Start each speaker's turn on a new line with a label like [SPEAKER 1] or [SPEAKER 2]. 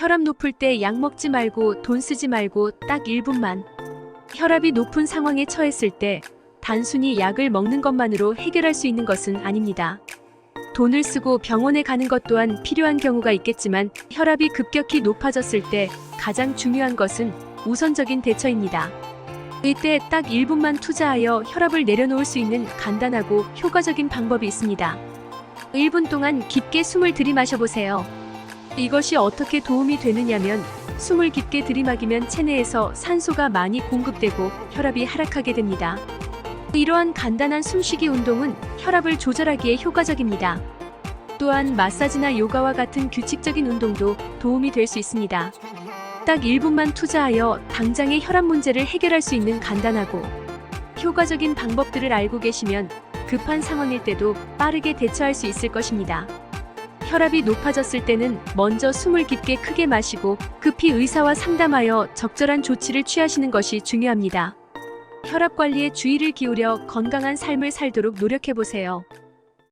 [SPEAKER 1] 혈압 높을 때 약 먹지 말고 돈 쓰지 말고 딱 1분만. 혈압이 높은 상황에 처했을 때 단순히 약을 먹는 것만으로 해결할 수 있는 것은 아닙니다. 돈을 쓰고 병원에 가는 것 또한 필요한 경우가 있겠지만 혈압이 급격히 높아졌을 때 가장 중요한 것은 우선적인 대처입니다. 이때 딱 1분만 투자하여 혈압을 내려놓을 수 있는 간단하고 효과적인 방법이 있습니다. 1분 동안 깊게 숨을 들이마셔 보세요. 이것이 어떻게 도움이 되느냐면 숨을 깊게 들이마기면 체내에서 산소가 많이 공급되고 혈압이 하락하게 됩니다. 이러한 간단한 숨쉬기 운동은 혈압을 조절하기에 효과적입니다. 또한 마사지나 요가와 같은 규칙적인 운동도 도움이 될 수 있습니다. 딱 1분만 투자하여 당장의 혈압 문제를 해결할 수 있는 간단하고 효과적인 방법들을 알고 계시면 급한 상황일 때도 빠르게 대처할 수 있을 것입니다. 혈압이 높아졌을 때는 먼저 숨을 깊게 크게 마시고 급히 의사와 상담하여 적절한 조치를 취하시는 것이 중요합니다. 혈압 관리에 주의를 기울여 건강한 삶을 살도록 노력해 보세요.